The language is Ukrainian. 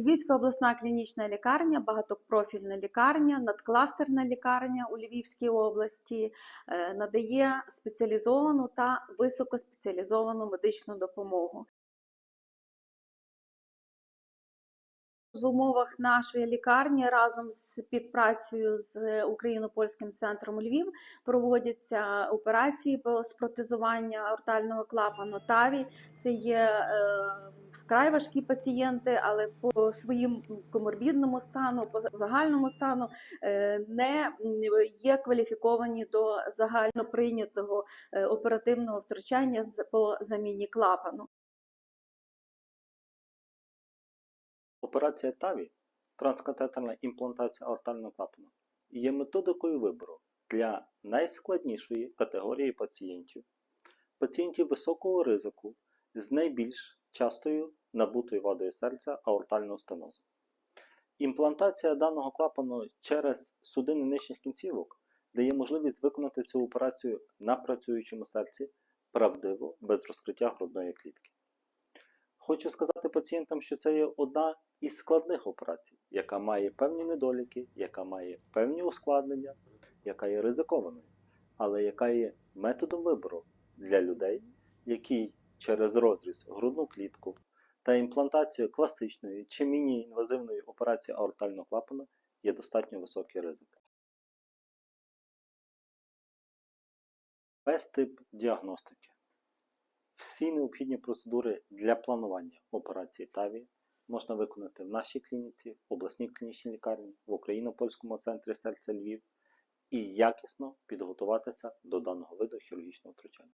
Львівська обласна клінічна лікарня, багатопрофільна лікарня, надкластерна лікарня у Львівській області е, надає спеціалізовану та високоспеціалізовану медичну допомогу. В умовах нашої лікарні разом з співпрацею з Україно-польським центром Львів проводяться операції по спротезування аортального клапану ТАВІ. Це є е, вкрай важкі пацієнти, але по своїм коморбідному стану, по загальному стану е, не є кваліфіковані до загально прийнятого е, оперативного втручання по заміні клапану. Операція ТАВІ транскатетерна імплантація аортального клапану є методикою вибору для найскладнішої категорії пацієнтів, пацієнтів високого ризику з найбільш частою набутою вадою серця аортального стенозу. Імплантація даного клапану через судини нижніх кінцівок дає можливість виконати цю операцію на працюючому серці правдиво без розкриття грудної клітки. Хочу сказати пацієнтам, що це є одна із складних операцій, яка має певні недоліки, яка має певні ускладнення, яка є ризикованою, але яка є методом вибору для людей, які через розріз грудну клітку та імплантацію класичної чи міні-інвазивної операції аортального клапана є достатньо високий ризик. Весь тип діагностики. Всі необхідні процедури для планування операції ТАВІ можна виконати в нашій клініці, в обласній клінічній лікарні, в Україно-Польському центрі серця Львів і якісно підготуватися до даного виду хірургічного втручання.